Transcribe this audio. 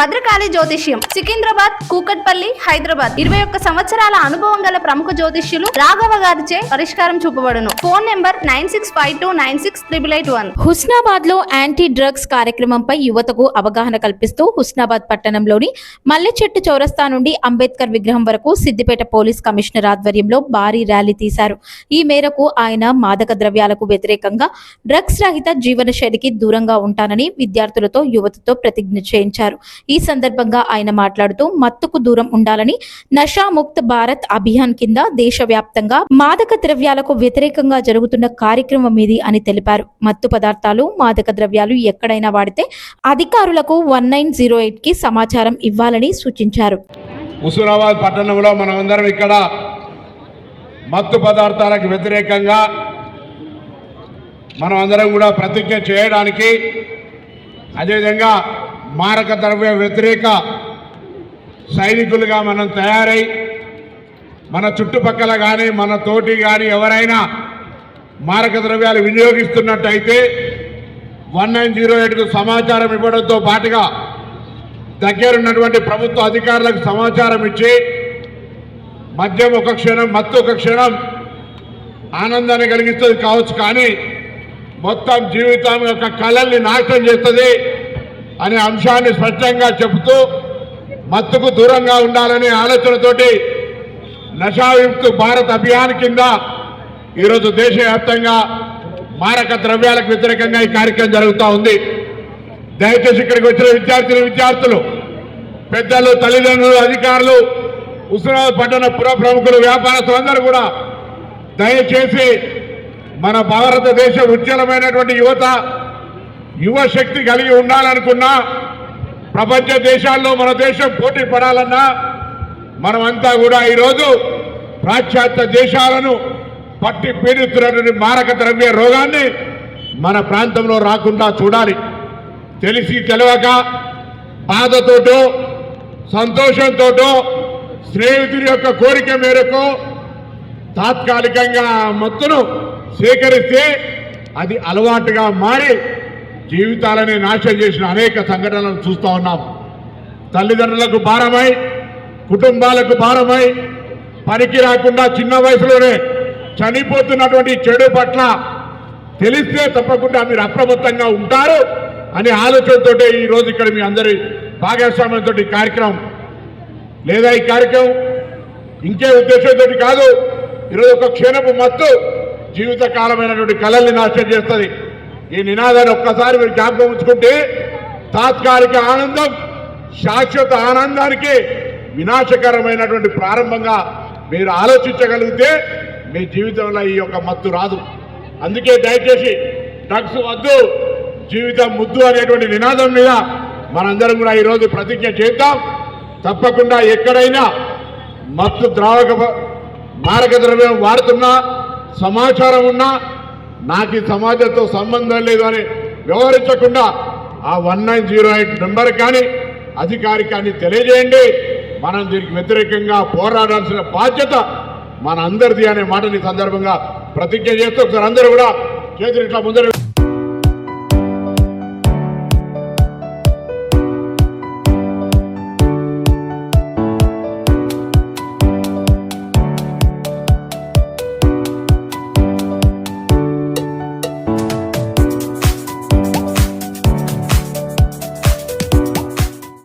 భద్రకాళి జ్యోతిష్యం సికింద్రాబాద్ కూకట్పల్లి హైదరాబాద్. ఇరవై ఒక్క సంవత్సరాల అనుభవం గల ప్రముఖ జ్యోతిష్యులు రాఘవ గారిచే పరిష్కారం చూపబడును. Phone number nine six five two nine six triple eight one. హుస్నాబాద్లో anti drugs కార్యక్రమంపై యువతకు అవగాహన కల్పిస్తూ హుస్నాబాద్ పట్టణంలోని మల్లె చెట్టు చౌరస్తా నుండి అంబేద్కర్ విగ్రహం వరకు సిద్దిపేట పోలీస్ కమిషనర్ ఆధ్వర్యంలో భారీ ర్యాలీ తీశారు. ఈ మేరకు ఆయన మాదక ద్రవ్యాలకు వ్యతిరేకంగా డ్రగ్స్ రహిత జీవన శైలికి దూరంగా ఉంటానని విద్యార్థులతో యువతతో ప్రతిజ్ఞ చేయించారు. ఈ సందర్భంగా ఆయన మాట్లాడుతూ మత్తుకు దూరం ఉండాలని నషాముక్త్ భారత్ అభియాన్ కింద దేశవ్యాప్తంగా మాదక ద్రవ్యాలకు వ్యతిరేకంగా జరుగుతున్న కార్యక్రమం ఇది అని తెలిపారు. మత్తు పదార్థాలు మాదక ద్రవ్యాలు ఎక్కడైనా వాడితే అధికారులకు వన్ నైన్ జీరో ఎయిట్కి సమాచారం ఇవ్వాలని సూచించారు. హుసూరాబాద్ పట్టణంలో మనమందరం ఇక్కడ మత్తు పదార్థాలకు వ్యతిరేకంగా మనం అందరం కూడా ప్రతిజ్ఞ చేయడానికి అదేవిధంగా మారక ద్రవ్య వ్యతిరేక సైనికులుగా మనం తయారై మన చుట్టుపక్కల కానీ మన తోటి కానీ ఎవరైనా మారక ద్రవ్యాలు వినియోగిస్తున్నట్టయితే వన్ నైన్ జీరో ఎయిట్కు సమాచారం ఇవ్వడంతో పాటుగా దగ్గరున్నటువంటి ప్రభుత్వ అధికారులకు సమాచారం ఇచ్చి మద్యం ఒక క్షణం మత్తు ఒక క్షణం ఆనందాన్ని కలిగిస్తుంది కావచ్చు కానీ మొత్తం జీవితం యొక్క కళల్ని నాశనం చేస్తుంది. అనే అంశాన్ని స్పష్టంగా చెబుతూ మత్తుకు దూరంగా ఉండాలనే ఆలోచనతోటి నషాయుక్త భారత్ అభియాన్ కింద ఈరోజు దేశవ్యాప్తంగా మారక ద్రవ్యాలకు వ్యతిరేకంగా ఈ కార్యక్రమం జరుగుతూ ఉంది. దయచేసి ఇక్కడికి వచ్చిన విద్యార్థులు విద్యార్థులు పెద్దలు తల్లిదండ్రులు అధికారులు ఉస్మానాబాద్ పట్టణ పుర ప్రముఖులు వ్యాపారస్తులు అందరూ కూడా దయచేసి మన భారతదేశ ఉజ్వలమైనటువంటి యువత యువశక్తి కలిగి ఉండాలనుకున్నా ప్రపంచ దేశాల్లో మన దేశం పోటీ పడాలన్నా మనమంతా కూడా ఈరోజు పాశ్చాత్య దేశాలను పట్టి పీడిస్తున్నటువంటి మారక ద్రవ్య రోగాన్ని మన ప్రాంతంలో రాకుండా చూడాలి. తెలిసి తెలవక బాధతోటో సంతోషంతోటో స్నేహితుడి యొక్క కోరిక మేరకు తాత్కాలికంగా మత్తును సేకరిస్తే అది అలవాటుగా మారి జీవితాలని నాశనం చేసిన అనేక సంఘటనలను చూస్తూ ఉన్నాం తల్లిదండ్రులకు భారమై కుటుంబాలకు భారమై పనికి రాకుండా చిన్న వయసులోనే చనిపోతున్నటువంటి చెడు పట్ల తెలిస్తే తప్పకుండా మీరు అప్రమత్తంగా ఉంటారు అనే ఆలోచనతో ఈ రోజు ఇక్కడ మీ అందరి భాగస్వామ్యంతో ఈ కార్యక్రమం. లేదా ఈ కార్యక్రమం ఇంకే ఉద్దేశంతో కాదు ఈరోజు ఒక క్షీణపు మత్తు జీవితకాలమైనటువంటి కళల్ని నాశనం చేస్తుంది. ఈ నినాదాన్ని ఒక్కసారి మీరు జ్ఞాపకం ఉంచుకుంటే తాత్కాలిక ఆనందం శాశ్వత ఆనందానికి వినాశకరమైనటువంటి ప్రారంభంగా మీరు ఆలోచించగలిగితే మీ జీవితంలో ఈ యొక్క మత్తు రాదు. అందుకే దయచేసి డ్రగ్స్ వద్దు జీవితం ముద్దు అనేటువంటి నినాదం మీద మనందరం కూడా ఈరోజు ప్రతిజ్ఞ చేద్దాం. తప్పకుండా ఎక్కడైనా మత్తు ద్రావక మారక ద్రవ్యం వాడుతున్నా సమాచారం ఉన్నా నాకు ఈ సమాజంతో సంబంధం లేదు అని వ్యవహరించకుండా ఆ one nine zero eight number కానీ అధికారికాన్ని తెలియజేయండి. మనం దీనికి వ్యతిరేకంగా పోరాడాల్సిన బాధ్యత మన అందరిది అనే మాటని సందర్భంగా ప్రతిజ్ఞ చేస్తూ ఒకసారి అందరూ కూడా చేతులు ఇట్లా ముందర